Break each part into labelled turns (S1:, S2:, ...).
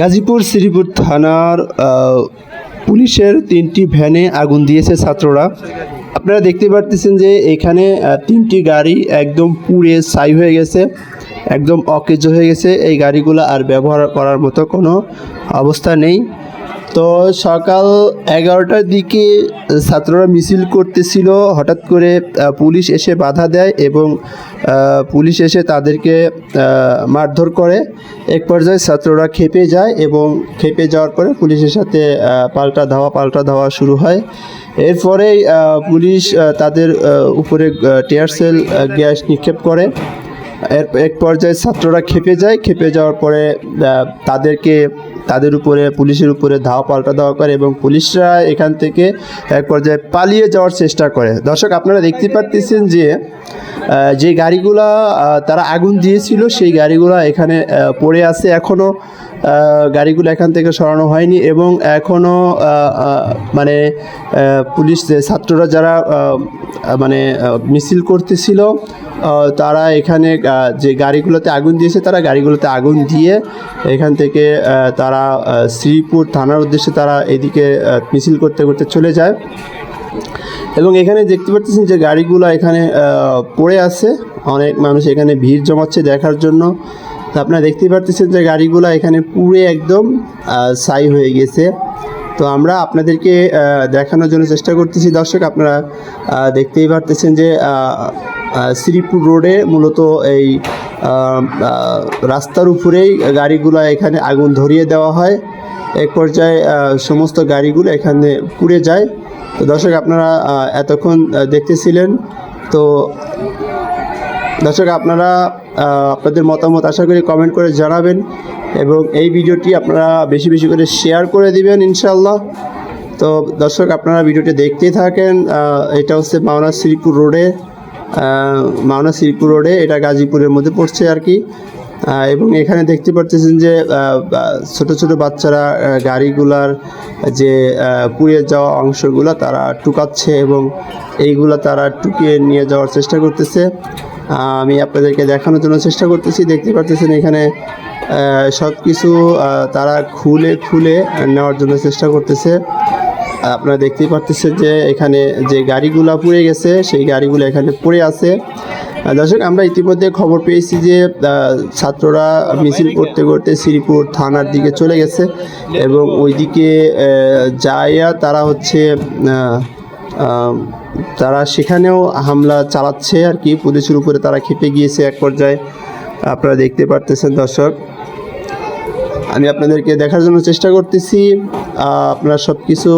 S1: গাজীপুর শ্রীপুর থানার পুলিশের তিনটি ভ্যানে আগুন দিয়েছে ছাত্ররা। আপনারা দেখতে পারতেছেন যে এখানে তিনটি গাড়ি একদম পুড়ে ছাই হয়ে গেছে, একদম অকেজ হয়ে গেছে। এই গাড়িগুলো আর ব্যবহার করার মতো কোনো অবস্থা নেই। তো সকাল এগারোটার দিকে ছাত্ররা মিছিল করতেছিল, হঠাৎ করে পুলিশ এসে বাধা দেয় এবং পুলিশ এসে তাদেরকে মারধর করে। এক পর্যায়ে ছাত্ররা খেপে যায় এবং খেপে যাওয়ার পরে পুলিশের সাথে পাল্টা ধাওয়া পাল্টা ধাওয়া শুরু হয়। এরপরেই পুলিশ তাদের উপরে টিয়ার সেল গ্যাস নিক্ষেপ করে। এর এক পর্যায়ে ছাত্ররা খেপে যায় খেপে যাওয়ার পরে তাদেরকে, তাদের উপরে, পুলিশের উপরে ধাওয়া পাল্টা দেওয়া করে এবং পুলিশরা এখান থেকে এক পর্যায়ে পালিয়ে যাওয়ার চেষ্টা করে। দর্শক, আপনারা দেখতে পাচ্ছেন যে যে গাড়িগুলা তারা আগুন দিয়েছিল, সেই গাড়িগুলা এখানে পড়ে আছে। এখনও গাড়িগুলো এখান থেকে সরানো হয়নি এবং এখনও মানে পুলিশ ছাত্ররা যারা মানে মিছিল করতেছিল তারা এখানে যে গাড়িগুলোতে আগুন দিয়েছে, তারা গাড়িগুলোতে আগুন দিয়ে এখান থেকে তারা শ্রীপুর থানার উদ্দেশ্যে তারা এদিকে মিছিল করতে করতে চলে যায়। এবং এখানে দেখতে পাচ্ছেন যে গাড়িগুলো এখানে পড়ে আছে। অনেক মানুষ এখানে ভিড় জমাচ্ছে দেখার জন্য। তো আপনারা দেখতেই পাচ্ছেন যে গাড়িগুলো এখানে পুড়ে একদম ছাই হয়ে গেছে। তো আমরা আপনাদেরকে দেখানোর জন্য চেষ্টা করতেছি। দর্শক, আপনারা দেখতেই পারতেছেন যে শ্রীপুর রোডে মূলত এই রাস্তার উপরেই গাড়িগুলো এখানে আগুন ধরিয়ে দেওয়া হয়। এক পর্যায়ে সমস্ত গাড়িগুলো এখানে পুড়ে যায়। তো দর্শক, আপনারা এতক্ষণ দেখতেছিলেন। তো দর্শক, আপনারা আপনাদের মতামত আশা করি কমেন্ট করে জানাবেন এবং এই ভিডিওটি আপনারা বেশি বেশি করে শেয়ার করে দিবেন ইনশাল্লাহ তো দর্শক, আপনারা ভিডিওটি দেখতেই থাকেন। এটা হচ্ছে মাওনা শ্রীপুর রোডে। মাওনা শ্রীপুর রোডে এটা গাজীপুরের মধ্যে পড়ছে আর কি। এবং এখানে দেখতে পাচ্ছেন যে ছোট ছোট বাচ্চারা গাড়িগুলার যে আহ, পুড়ে যাওয়া অংশগুলো তারা টুকাচ্ছে এবং এইগুলো তারা টুকিয়ে নিয়ে যাওয়ার চেষ্টা করতেছে। আমি আপনাদেরকে দেখানোর জন্য চেষ্টা করতেছি। দেখতে পাচ্ছেন এখানে সব কিছু তারা খুলে খুলে নেওয়ার জন্য চেষ্টা করতেছে। আপনারা দেখতেই পাচ্ছেন যে এখানে যে গাড়িগুলো পুড়ে গেছে, সেই গাড়িগুলো এখানে পড়ে আছে। দর্শক, আমরা ইতিমধ্যে খবর পেয়েছি যে ছাত্ররা মিছিল করতে করতে শ্রীপুর থানার দিকে চলে গেছে এবং ওইদিকে যাইয়া তারা হচ্ছে তারা সেখানেও হামলা চালাচ্ছে আর কি। পুলিশের উপরে তারা খেপে গিয়েছে এক পর্যায়ে। আপনারা দেখতে পারতেছেন দর্শক। আমি আপনাদেরকে দেখার জন্য চেষ্টা করতেছি। আপনারা সব কিছু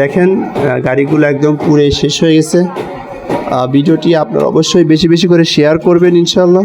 S1: দেখেন গাড়িগুলো একদম পুরে শেষ হয়ে গেছে। ভিডিওটি আপনারা অবশ্যই বেশি বেশি করে শেয়ার করবেন ইনশাল্লাহ